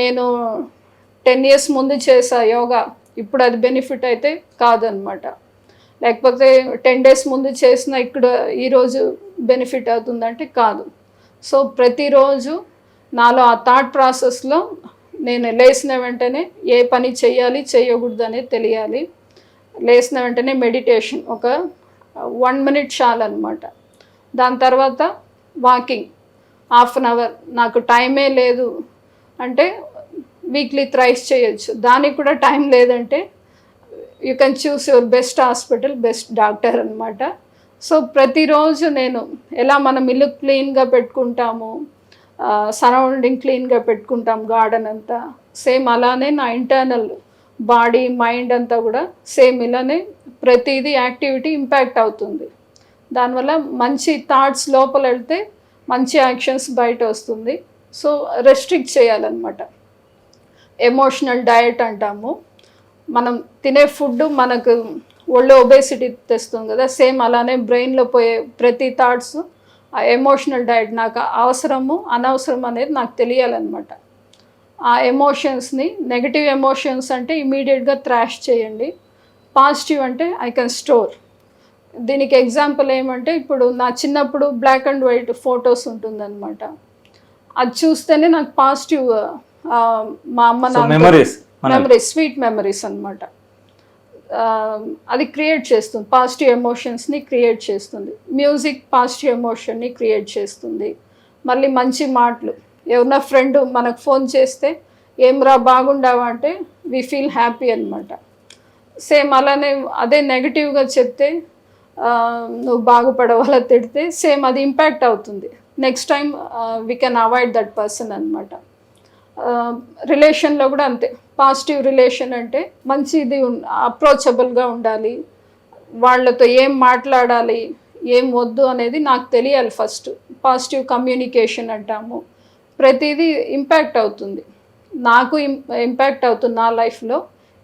నేను ten years ముందు చేసా యోగా ఇప్పుడు అది బెనిఫిట్ అయితే కాదనమాట. లేకపోతే టెన్ డేస్ ముందు చేసిన ఇక్కడ ఈరోజు బెనిఫిట్ అవుతుందంటే కాదు. సో ప్రతిరోజు నాలో ఆ థాట్ ప్రాసెస్లో నేను లేచిన వెంటనే ఏ పని చేయాలి చేయకూడదు అనేది తెలియాలి. లేచిన వెంటనే మెడిటేషన్ ఒక వన్ మినిట్ చాలన్నమాట దాని తర్వాత వాకింగ్ హాఫ్ అన్ అవర్ నాకు టైమే లేదు. అంటే వీక్లీ థ్రైస్ చేయొచ్చు. దానికి కూడా టైం లేదంటే you can choose your best hospital best doctor అనమాట సో ప్రతిరోజు నేను ఎలా మనం ఇల్లు క్లీన్గా పెట్టుకుంటాము సరౌండింగ్ క్లీన్గా పెట్టుకుంటాం గార్డెన్ అంతా సేమ్ అలానే నా ఇంటర్నల్ బాడీ మైండ్ అంతా కూడా సేమ్ ఇలానే ప్రతిదీ యాక్టివిటీ ఇంపాక్ట్ అవుతుంది. దానివల్ల మంచి థాట్స్ లోపల వెళ్తే మంచి యాక్షన్స్ బయట వస్తుంది. సో రెస్ట్రిక్ట్ చేయాలన్నమాట. ఎమోషనల్ డయట్ అంటాము. మనం తినే ఫుడ్ మనకు ఒళ్ళు ఒబేసిటీ తెస్తుంది కదా సేమ్ అలానే బ్రెయిన్లో పోయే ప్రతి థాట్స్ ఆ ఎమోషనల్ డయట్ నాకు అవసరము అనవసరం అనేది నాకు తెలియాలన్నమాట. ఆ ఎమోషన్స్ని నెగటివ్ ఎమోషన్స్ అంటే ఇమీడియట్గా థ్రాష్ చేయండి. పాజిటివ్ అంటే ఐ కెన్ స్టోర్ దీనికి ఎగ్జాంపుల్ ఏమంటే ఇప్పుడు నా చిన్నప్పుడు బ్లాక్ అండ్ వైట్ ఫొటోస్ ఉంటుందన్నమాట. అది చూస్తేనే నాకు పాజిటివ్ మా అమ్మ మెమరీస్ మెమరీస్ స్వీట్ మెమరీస్ అనమాట అది క్రియేట్ చేస్తుంది పాజిటివ్ ఎమోషన్స్ని క్రియేట్ చేస్తుంది. మ్యూజిక్ పాజిటివ్ ఎమోషన్ని క్రియేట్ చేస్తుంది. మళ్ళీ మంచి మాటలు. ఎవరన్నా ఫ్రెండ్ మనకు ఫోన్ చేస్తే ఏం రా బాగుండావా? అంటే వి ఫీల్ హ్యాపీ అనమాట సేమ్ అలానే అదే నెగిటివ్గా చెప్తే నువ్వు బాగుపడవాలా? తిడితే సేమ్ అది ఇంపాక్ట్ అవుతుంది. Next time we can avoid that person అనమాట రిలేషన్లో కూడా అంతే. పాజిటివ్ రిలేషన్ అంటే మంచిది అప్రోచబుల్గా ఉండాలి. వాళ్ళతో ఏం మాట్లాడాలి ఏం వద్దు అనేది నాకు తెలియాలి ఫస్ట్ పాజిటివ్ కమ్యూనికేషన్ అంటాము. ప్రతిదీ ఇంపాక్ట్ అవుతుంది. నాకు ఇంపాక్ట్ అవుతుంది నా లైఫ్లో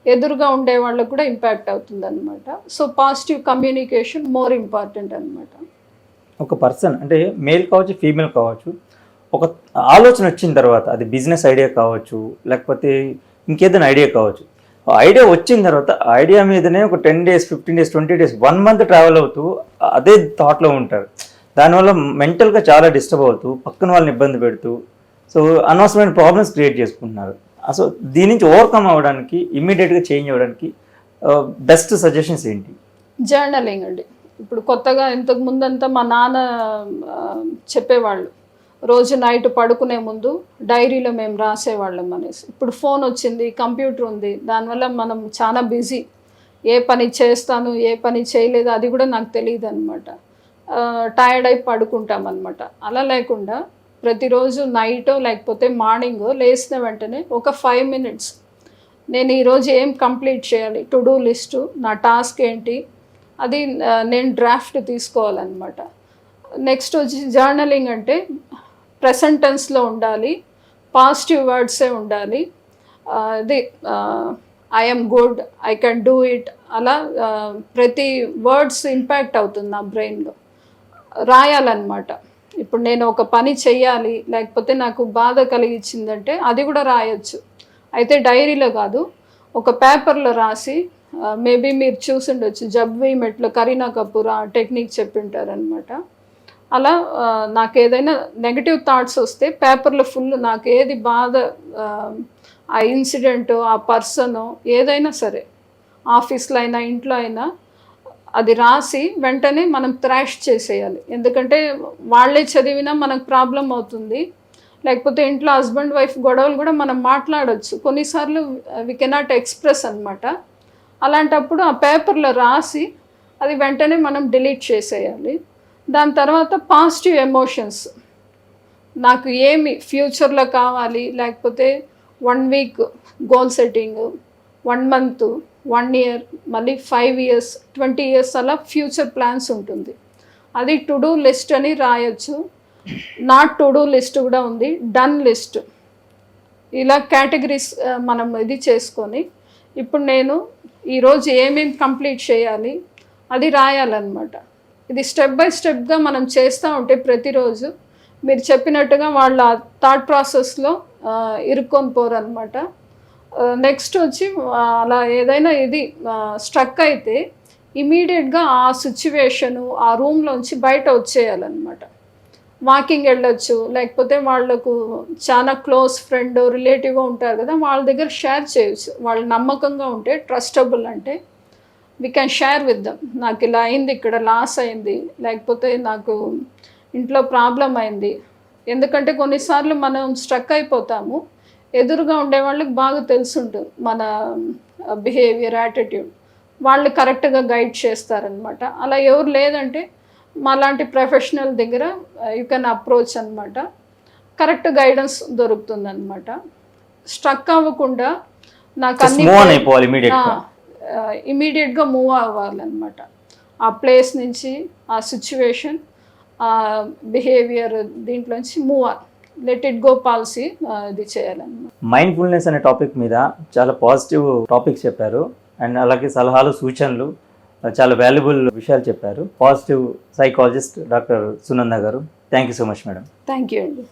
ఎదురుగా ఉండే వాళ్ళకు కూడా ఇంపాక్ట్ అవుతుంది అనమాట so positive communication more important అనమాట ఒక పర్సన్ అంటే మేల్ కావచ్చు ఫీమేల్ కావచ్చు ఒక ఆలోచన వచ్చిన తర్వాత అది బిజినెస్ ఐడియా కావచ్చు లేకపోతే ఇంకేదైనా ఐడియా కావచ్చు. ఐడియా వచ్చిన తర్వాత ఐడియా మీదనే ఒక ten days fifteen days twenty days one month travel అవుతూ అదే థాట్లో ఉంటారు. దానివల్ల మెంటల్గా చాలా డిస్టర్బ్ అవుతూ పక్కన వాళ్ళని ఇబ్బంది పెడుతూ సో అనవసరమైన ప్రాబ్లమ్స్ క్రియేట్ చేసుకుంటున్నారు. సో దీని నుంచి ఓవర్కమ్ అవ్వడానికి ఇమ్మీడియట్గా చేంజ్ అవ్వడానికి బెస్ట్ సజెషన్స్ ఏంటి? జర్నలింగ్ అండి. ఇప్పుడు కొత్తగా ఇంతకు ముందంతా మా నాన్న చెప్పేవాళ్ళు. రోజు నైట్ పడుకునే ముందు డైరీలో మేము రాసేవాళ్ళం అనేసి. ఇప్పుడు ఫోన్ వచ్చింది కంప్యూటర్ ఉంది. దానివల్ల మనం చాలా బిజీ. ఏ పని చేస్తాను ఏ పని చేయలేదు అది కూడా నాకు తెలియదు అనమాట టైర్డ్ అయి పడుకుంటాం అనమాట అలా లేకుండా ప్రతిరోజు నైటో లేకపోతే మార్నింగో లేచిన వెంటనే ఒక ఫైవ్ మినిట్స్ నేను ఈరోజు ఏం కంప్లీట్ చేయాలి? టు డూ లిస్టు నా టాస్క్ ఏంటి? అది నేను డ్రాఫ్ట్ తీసుకోవాలన్నమాట. నెక్స్ట్ వచ్చి జర్నలింగ్ అంటే ప్రెసెంటెన్స్లో ఉండాలి పాజిటివ్ వర్డ్సే ఉండాలి అది I'm good I can do it అలా ప్రతి వర్డ్స్ ఇంపాక్ట్ అవుతుంది నా బ్రెయిన్లో. రాయాలన్నమాట. ఇప్పుడు నేను ఒక పని చెయ్యాలి లేకపోతే నాకు బాధ కలిగించిందంటే అది కూడా రాయొచ్చు. అయితే డైరీలో కాదు ఒక పేపర్లో రాసి Uh, మేబీ మీరు చూసుండొచ్చు. జబ్వి మెట్లో కరీనా కపూర్ ఆ టెక్నిక్ చెప్పింటారనమాట అలా నాకు ఏదైనా నెగటివ్ థాట్స్ వస్తే పేపర్లో ఫుల్ నాకు ఏది బాధ uh, ఆ, ఇన్సిడెంట్ ఆ పర్సన్ ఏదైనా సరే ఆఫీస్లో అయినా ఇంట్లో అయినా అది రాసి వెంటనే మనం థ్రాష్ చేసేయాలి. ఎందుకంటే వాళ్ళే చదివినా మనకు ప్రాబ్లం అవుతుంది. లేకపోతే ఇంట్లో హస్బెండ్ వైఫ్ గొడవలు కూడా మనం మాట్లాడవచ్చు కొన్నిసార్లు వి కెనాట్ ఎక్స్ప్రెస్ అనమాట అలాంటప్పుడు ఆ పేపర్లో రాసి అది వెంటనే మనం డిలీట్ చేసేయాలి. దాని తర్వాత పాజిటివ్ ఎమోషన్స్. నాకు ఏమి ఫ్యూచర్లో కావాలి లేకపోతే one week goal setting one month one year మళ్ళీ ఫైవ్ ఇయర్స్ ట్వంటీ ఇయర్స్ అలా ఫ్యూచర్ ప్లాన్స్ ఉంటుంది. అది టు డూ లిస్ట్ అని రాయొచ్చు. నాట్ టు డూ లిస్ట్ కూడా ఉంది. Done list. ఇలా కేటగిరీస్ మనం ఇది చేసుకొని ఇప్పుడు నేను ఈరోజు ఏమేమి కంప్లీట్ చేయాలి అది రాయాలన్నమాట. ఇది స్టెప్ బై స్టెప్గా మనం చేస్తూ ఉంటే ప్రతిరోజు మీరు చెప్పినట్టుగా వాళ్ళ థాట్ ప్రాసెస్లో ఇరుక్కొని పోరనమాట నెక్స్ట్ వచ్చి అలా ఏదైనా ఇది స్ట్రక్ అయితే ఇమీడియట్గా ఆ సిచ్యువేషను ఆ రూమ్లోంచి బయట వచ్చేయాలన్నమాట. వాకింగ్ వెళ్ళొచ్చు లేకపోతే వాళ్ళకు చాలా క్లోజ్ ఫ్రెండ్ రిలేటివ్ ఉంటారు కదా వాళ్ళ దగ్గర షేర్ చేయొచ్చు. వాళ్ళు నమ్మకంగా ఉంటే ట్రస్టబుల్ అంటే we can share with them నాకు ఇలా అయింది ఇక్కడ లాస్ అయింది లేకపోతే నాకు ఇంట్లో ప్రాబ్లం అయింది. ఎందుకంటే కొన్నిసార్లు మనం స్ట్రక్ అయిపోతాము. ఎదురుగా ఉండే వాళ్ళకి బాగా తెలుసుంటుంది మన uh, బిహేవియర్ యాటిట్యూడ్ వాళ్ళు కరెక్ట్గా గైడ్ చేస్తారనమాట అలా ఎవరు లేదంటే మాలాంటి ప్రొఫెషనల్ దగ్గర యూ కెన్ అప్రోచ్ అనమాట కరెక్ట్ గైడెన్స్ దొరుకుతుంది అనమాట స్ట్రక్ అవ్వకుండా నాకు అన్ని మూవ్ ఇమీడియట్గా మూవ్ అవ్వాలన్నమాట. ఆ ప్లేస్ నుంచి ఆ సిచ్యువేషన్ ఆ బిహేవియర్ దీంట్లోంచి move on let it go policy ఇది చేయాలన్నమాట. మైండ్ఫుల్నెస్ అనే టాపిక్ మీద చాలా పాజిటివ్ టాపిక్స్ చెప్పారు. అండ్ అలాగే సలహాలు సూచనలు చాలా వాల్యుబుల్ విషయాలు చెప్పారు. Positive psychologist doctor Sunanda garu. Thank you so much madam thank you అండి.